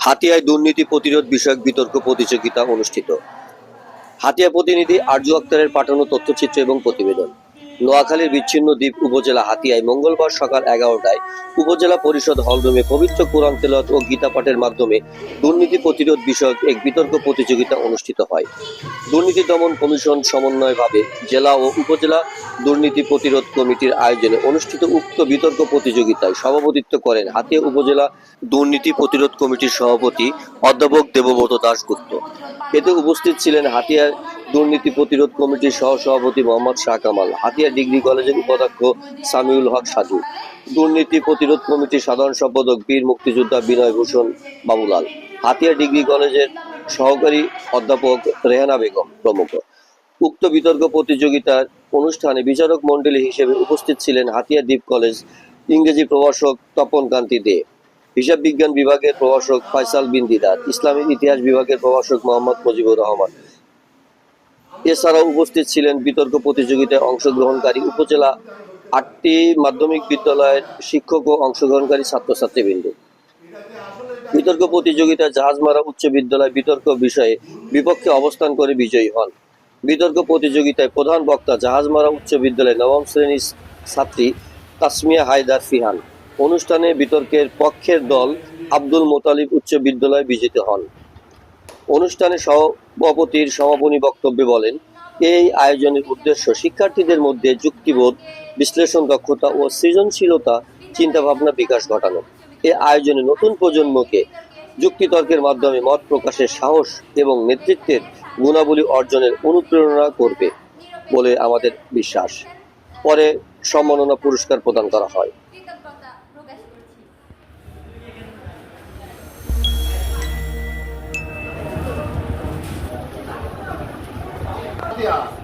হাতিয়ায় দুর্নীতি প্রতিরোধ বিষয়ক বিতর্ক প্রতিযোগিতা অনুষ্ঠিত। হাতিয়া প্রতিনিধি আরজু আক্তারের পাঠানো তথ্যচিত্র এবং প্রতিবেদন। নোয়াখালীর বিচ্ছিন্ন দ্বীপ উপজেলা হাতিয়ায় মঙ্গলবার সকাল এগারোটায় উপজেলা পরিষদ হলরুমে পবিত্র কোরআন তেলত ও গীতা পাঠের মাধ্যমে দুর্নীতি প্রতিরোধ বিষয়ক এক বিতর্ক প্রতিযোগিতা অনুষ্ঠিত হয়। দুর্নীতি দমন কমিশন সমন্বয়ভাবে জেলা ও উপজেলা দুর্নীতি প্রতিরোধ কমিটির আয়োজনে অনুষ্ঠিত উক্ত বিতর্ক প্রতিযোগিতায় সভাপতিত্ব করেন হাতিয়া উপজেলা দুর্নীতি প্রতিরোধ কমিটির সভাপতি অধ্যাপক দেবব্রত দাশগুপ্ত। এতে উপস্থিত ছিলেন হাতিয়ার দুর্নীতি প্রতিরোধ কমিটির সহ সভাপতি মোহাম্মদ শাহ কামাল হাতিয়া ডিগ্রি কলেজের উপাধ্যক্ষ সামিউল হক সাজু। দুর্নীতি প্রতিরোধ কমিটির সাধারণ সম্পাদক বীর মুক্তিযোদ্ধা বিনয় ভূষণ বাবুলাল। হাতিয়া ডিগ্রি কলেজের সহকারী অধ্যাপক রেহানা বেগম প্রমুখ। উক্ত বিতর্ক প্রতিযোগিতার অনুষ্ঠানে বিচারক মণ্ডলী হিসেবে উপস্থিত ছিলেন হাতিয়া দ্বীপ কলেজ ইংরেজি প্রভাষক তপন কান্তি দে, হিসাব বিজ্ঞান বিভাগের প্রভাষক ফয়সাল বিন দিদার ইসলামিক ইতিহাস বিভাগের প্রভাষক মোহাম্মদ মুজিবুর রহমান এছাড়াও উপস্থিত ছিলেন বিতর্ক প্রতিযোগিতায় অংশগ্রহণকারী উপজেলা আটটি মাধ্যমিক বিদ্যালয়ের শিক্ষক ও অংশগ্রহণকারী ছাত্রছাত্রীবৃন্দ। বিতর্ক প্রতিযোগিতায় জাহাজমারা উচ্চ বিদ্যালয় বিতর্ক বিষয়ে বিপক্ষে অবস্থান করে বিজয়ী হন। বিতর্ক প্রতিযোগিতায় প্রধান বক্তা জাহাজমারা উচ্চ বিদ্যালয় নবম শ্রেণির ছাত্রী তাসমিয়া হায়দার ফিহান। অনুষ্ঠানে বিতর্কের পক্ষের দল আব্দুল মোতালিব উচ্চ বিদ্যালয় বিজিত হন। অনুষ্ঠানে সভাপতির সমাপনী বক্তব্যে বলেন, এই আয়োজনের উদ্দেশ্য শিক্ষার্থীদের মধ্যে যুক্তিবোধ, বিশ্লেষণ দক্ষতা ও সৃজনশীলতা, চিন্তাভাবনা বিকাশ ঘটানো। এ আয়োজনে নতুন প্রজন্মকে যুক্তিতর্কের মাধ্যমে মত প্রকাশের সাহস এবং নেতৃত্বের গুণাবলী অর্জনের অনুপ্রেরণা করবে বলে আমাদের বিশ্বাস। পরে সম্মাননা পুরস্কার প্রদান করা হয়। হাতিয়া